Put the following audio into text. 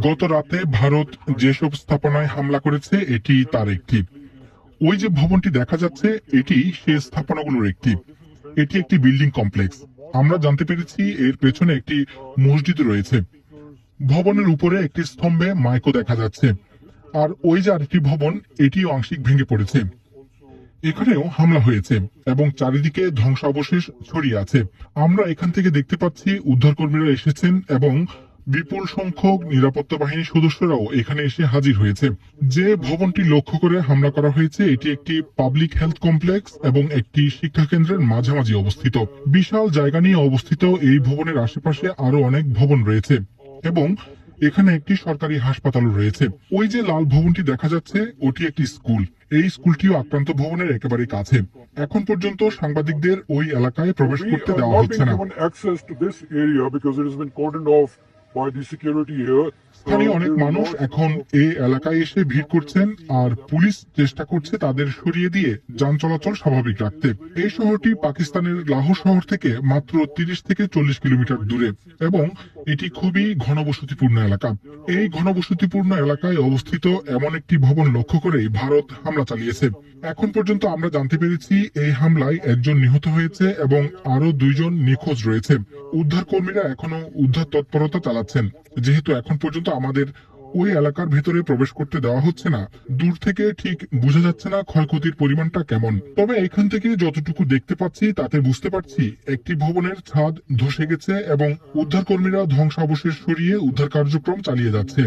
গত রাতে ভারত যেসব স্থাপনায় হামলা করেছে, এটি তার একটি। ওই যে ভবনটি দেখা যাচ্ছে, এটি সে স্থাপনাগুলোর একটি। এটি একটি বিল্ডিং কমপ্লেক্স। আমরা জানতে পেরেছি এর পেছনে একটি মসজিদ রয়েছে। ভবনের উপরে একটি স্তম্ভে মাইকও দেখা যাচ্ছে। আর ওই যে আরেকটি ভবন, এটিও আংশিক ভেঙে পড়েছে। এখানেও হামলা হয়েছে এবং চারিদিকে ধ্বংসাবশেষ ছড়িয়ে আছে। আমরা এখান থেকে দেখতে পাচ্ছি, উদ্ধারকর্মীরা এসেছেন এবং বিপুল সংখ্যক নিরাপত্তা বাহিনীর সদস্যরাও এখানে এসে হাজির হয়েছে। যে ভবনটি লক্ষ্য করে হামলা করা হয়েছে, এটি একটি পাবলিক হেলথ কমপ্লেক্স এবং একটি শিক্ষা কেন্দ্রের মাঝামাঝি অবস্থিত। বিশাল জায়গা নিয়ে অবস্থিত এই ভবনের আশেপাশে আরও অনেক ভবন রয়েছে এবং এখানে একটি সরকারি হাসপাতাল রয়েছে। ওই যে লাল ভবনটি দেখা যাচ্ছে, ওটি একটি স্কুল। এই স্কুলটিও আক্রান্ত ভবনের একেবারে কাছে। এখন পর্যন্ত সাংবাদিকদের ওই এলাকায় প্রবেশ করতে দেওয়া হচ্ছে না। স্থানীয় অনেক মানুষ এখন এই এলাকায় এসে ভিড় করছেন আর পুলিশ চেষ্টা করছে তাদের সরিয়ে দিয়ে যান চলাচল স্বাভাবিক রাখতে। এই শহরটি পাকিস্তানের লাহোর শহর থেকে মাত্র তিরিশ থেকে চল্লিশ কিলোমিটার দূরে এবং এটি খুবই ঘনবসতিপূর্ণ এলাকা। এই ঘনবসতিপূর্ণ এলাকায় অবস্থিত এমন একটি ভবন লক্ষ্য করে ভারত হামলা চালিয়েছে। এখন পর্যন্ত আমরা জানতে পেরেছি এই হামলায় একজন নিহত হয়েছে এবং আরও দুইজন নিখোঁজ রয়েছে। উদ্ধার কর্মীরা এখনও উদ্ধার তৎপরতা চালাচ্ছেন যেহেতু এখন পর্যন্ত আমাদের ওই এলাকার ভেতরে প্রবেশ করতে দেওয়া হচ্ছে না, দূর থেকে ঠিক বোঝা যাচ্ছে না ক্ষয়ক্ষতির পরিমাণটা কেমন। তবে এখান থেকে যতটুকু দেখতে পাচ্ছি, তাতে বুঝতে পারছি একটি ভবনের ছাদ ধসে গেছে এবং উদ্ধারকর্মীরা ধ্বংসাবশেষ সরিয়ে উদ্ধার কার্যক্রম চালিয়ে যাচ্ছে।